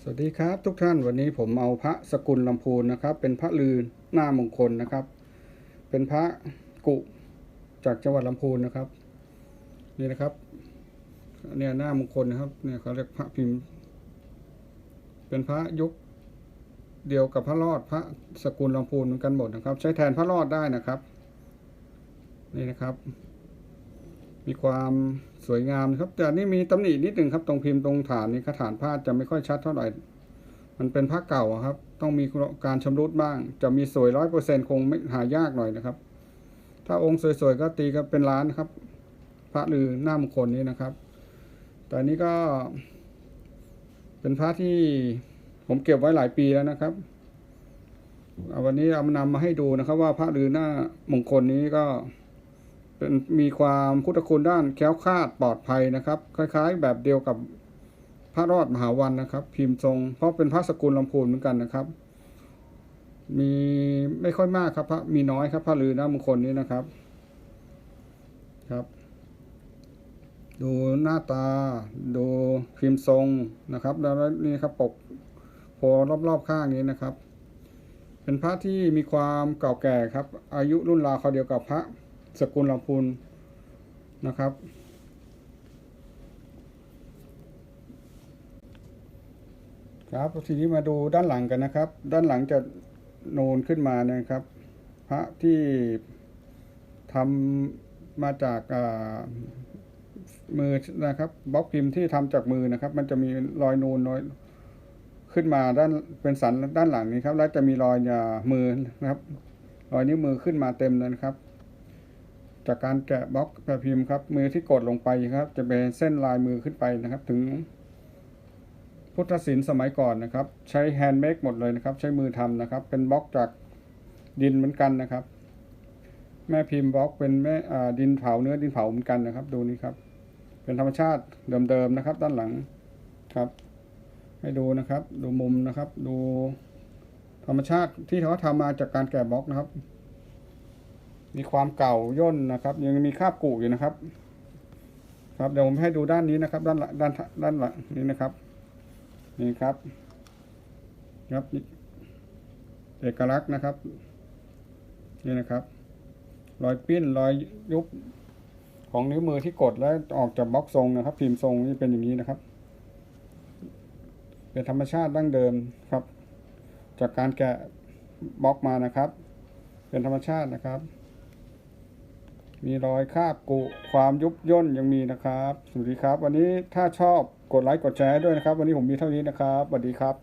สวัสดีครับทุกท่านวันนี้ผมเอาพระสกุลลำพูนนะครับ เป็นพระลือหน้ามงคลนะครับ เป็นพระกุจากจังหวัดลำพูนนะครับ นี่นะครับ เนี่ยหน้ามงคลนะครับ เนี่ยเขาเรียกพระพิมพ์ เป็นพระยุคเดียวกับพระรอดพระสกุลลำพูนเหมือนกันหมดนะครับ ใช้แทนพระรอดได้นะครับ นี่นะครับ มีความสวยงามครับแต่นี่มีตำหนินิดหนึ่งครับ ตรงพิมพ์ตรงฐานนี้ฐานผ้าจะไม่ค่อยชัดเท่าไหร่ มันเป็นผ้าเก่าครับ ต้องมีการชำรุดบ้าง จะมีสวยร้อยเปอร์เซ็นคงไม่หายากหน่อยนะครับ ถ้าองค์สวยๆก็ตีก็เป็นล้านครับ พระลือหน้ามงคลนี้นะครับ แต่นี้ก็ เป็นพระที่ผมเก็บไว้หลายปีแล้วนะครับวันนี้เอามานำมาให้ดูนะครับ ว่าพระลือหน้ามงคลนี้ก็ เป็นมีความพุทธคุณด้านแคล้วคลาดปลอดภัยนะครับ คล้ายๆ แบบเดียวกับพระรอดมหาวันนะครับ พิมพ์ทรง เพราะเป็นพระสกุลลำพูนเหมือนกันนะครับ มีไม่ค่อยมากครับพระมีน้อยครับพระลือน้ามงคลนี้นะครับครับ ดูหน้าตา ดูพิมพ์ทรงนะครับ แล้วนี่ครับปกโพรอบๆข้างนี้นะครับ เป็นพระที่มีความเก่าแก่ครับ อายุรุ่นราวเขาเดียวกับพระ สกุลลำพูนนะครับ ครับทีนี้มาดูด้านหลังกันนะครับ ด้านหลังจะโนนขึ้นมานะครับ พระที่ทำมาจากอ่ามือนะครับบล็อกพิมพ์ที่ทำจากมือนะครับ มันจะมีรอยนูนรอยขึ้นมาด้านเป็นสันด้านหลังนี้ครับ แล้วจะมีรอยอ่ามือนะครับ รอยนิ้วมือขึ้นมาเต็มเลยนะครับ จากการแกะบล็อกแบบพิมพ์ครับ มือที่กดลงไปครับ จะเป็นเส้นลายมือขึ้นไปนะครับ ถึง พุทธศิลป์สมัยก่อนนะครับ ใช้แฮนด์เมดหมดเลยนะครับ ใช้มือทำนะครับ เป็นบล็อกจากดินเหมือนกันนะครับ แม่พิมพ์บล็อกเป็นแม่ดินเผาเนื้อดินเผาเหมือนกันนะครับ ดูนี่ครับ เป็นธรรมชาติเดิมๆนะครับ ด้านหลังครับ ให้ดูนะครับ ดูมุมนะครับ ดูธรรมชาติที่เขาทำมาจากการแกะบล็อกนะครับ มีความเก่าย่นนะครับ ยังมีคราบกุอยู่นะครับ ครับเดี๋ยวผมให้ดูด้านนี้นะครับ ด้านหลังด้านด้านหลังนี้นะครับ นี่ครับ ครับเอกลักษณ์นะครับ นี่นะครับ รอยปิ้นรอยยุบของนิ้วมือที่กดแล้วออกจากบล็อกทรงนะครับ พิมพ์ทรงนี่เป็นอย่างนี้นะครับ เป็นธรรมชาติดั้งเดิมครับ จากการแกะบล็อกมานะครับ เป็นธรรมชาตินะครับ มีรอยคาบกุความยุบย่นยังมีนะครับ สวัสดีครับ วันนี้ถ้าชอบกดไลค์กดแชร์ด้วยนะครับ วันนี้ผมมีเท่านี้นะครับสวัสดีครับ